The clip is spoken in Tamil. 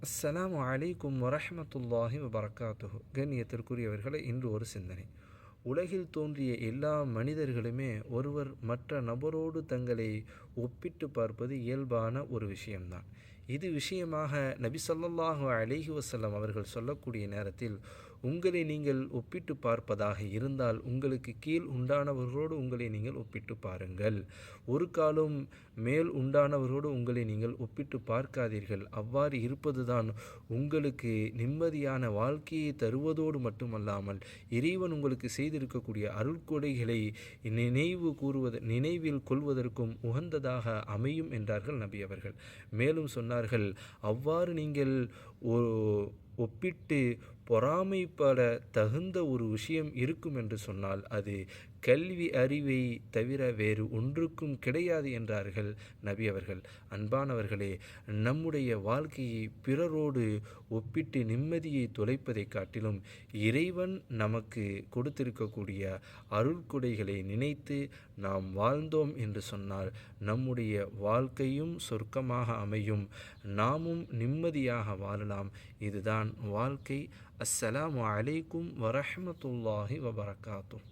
அஸ்லாம் அலைக்கும் வரஹ்மத்துல்லாஹி வபரகாத்துஹு கண்ணியத்திற்குரியவர்களை இன்று ஒரு சிந்தனை. உலகில் தோன்றிய எல்லா மனிதர்களுமே ஒருவர் மற்ற நபரோடு தங்களை ஒப்பிட்டு பார்ப்பது இயல்பான ஒரு விஷயம்தான். இது விஷயமாக நபி ஸல்லல்லாஹு அலைஹி வசல்லம் அவர்கள் சொல்லக்கூடிய நேரத்தில் உங்களை நீங்கள் ஒப்பிட்டு பார்ப்பதாக இருந்தால் உங்களுக்கு கீழ் உண்டானவர்களோடு உங்களை நீங்கள் ஒப்பிட்டு பாருங்கள். ஒரு காலம் மேல் உண்டானவரோடு உங்களை நீங்கள் ஒப்பிட்டு பார்க்காதீர்கள். அவ்வாறு இருப்பதுதான் உங்களுக்கு நிம்மதியான வாழ்க்கையை தருவதோடு மட்டுமல்லாமல் இறைவன் உங்களுக்கு செய்திருக்கக்கூடிய அருள்கொடைகளை நினைவு கூறுவது நினைவில் கொள்வதற்கும் உகந்ததாக அமையும் என்றார்கள் நபி அவர்கள். மேலும் சொன்னார்கள் அவ்வாறு நீங்கள் ஒப்பிட்டு பொறாமைப்பட தகுந்த ஒரு விஷயம் இருக்கும் என்று சொன்னால் அது கல்வி அறிவை தவிர வேறு ஒன்றுக்கும் கிடையாது என்றார்கள் நபி அவர்கள். அன்பானவர்களே நம்முடைய வாழ்க்கையை பிறரோடு ஒப்பிட்டு நிம்மதியை தொலைப்பதை காட்டிலும் இறைவன் நமக்கு கொடுத்திருக்கக்கூடிய அருள்கொடைகளை நினைத்து நாம் வாழ்ந்தோம் என்று சொன்னால் நம்முடைய வாழ்க்கையும் சொர்க்கமாக அமையும். நாமும் நிம்மதியாக வாழலாம். இதுதான் வாழ்க்கை அஸ்ஸலாமு அலைக்கும் வரஹமத்துல்லாஹி வபரகாத்தும்